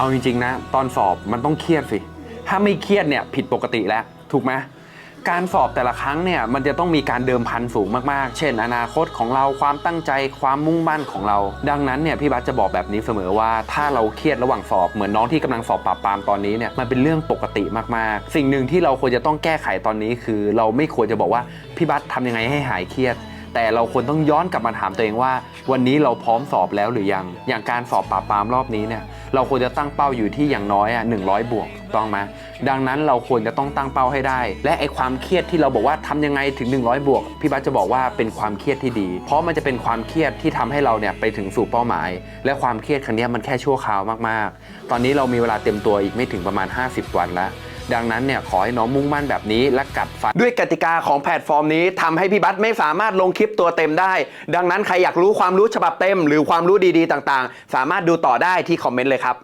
เอาจริงๆนะ ตอนสอบมันต้องเครียดสิ ถ้าไม่เครียดเนี่ยผิดปกติแล้ว ถูกไหมการสอบแต่ละครั้งเนี่ยมันจะต้องมีการเดิมพันสูงมากๆ เช่น อนาคตของเราความตั้งใจความมุ่งมั่นของเรา ดังนั้นเนี่ยพี่บัสจะบอกแบบนี้เสมอว่า ถ้าเราเครียดระหว่างสอบเหมือนน้องที่กำลังสอบปราบปรามตอนนี้เนี่ยมันเป็นเรื่องปกติมากๆ สิ่งหนึ่งที่เราควรจะต้องแก้ไขตอนนี้คือ เราไม่ควรจะบอกว่าพี่บัสทำยังไงให้หายเครียด แต่เราควรต้องย้อนกลับมาถามตัวเองว่า วันนี้เราพร้อมสอบแล้วหรือยัง อย่างการสอบปราบปรามรอบนี้เนี่ยเราควรจะตั้งเป้าอยู่ที่อย่างน้อยอะหนึ่งบวกถูกต้องไหมดังนั้นเราควรจะต้องตั้งเป้าให้ได้ และไอความเครียดที่เราบอกว่าทำยังไงถึง 100 บวก พี่บัสจะบอกว่าเป็นความเครียดที่ดี เพราะมันจะเป็นความเครียดที่ทำให้เราเนี่ยไปถึงสู่เป้าหมาย และความเครียดครั้งนี้มันแค่ชั่วคราวมากๆ ตอนนี้เรามีเวลาเต็มตัวอีกไม่ถึงประมาณ 50 วันแล้ว ดังนั้นเนี่ยขอให้น้องมุ่งมั่นแบบนี้และกัดฟันด้วยกติกาของแพลตฟอร์มนี้ทำให้พี่บัตไม่สามารถลงคลิปตัวเต็มได้ ดังนั้นใครอยากรู้ความรู้ฉบับเต็ม หรือความรู้ดีๆ ต่างๆ สามารถดูต่อได้ที่คอมเมนต์เลยครับ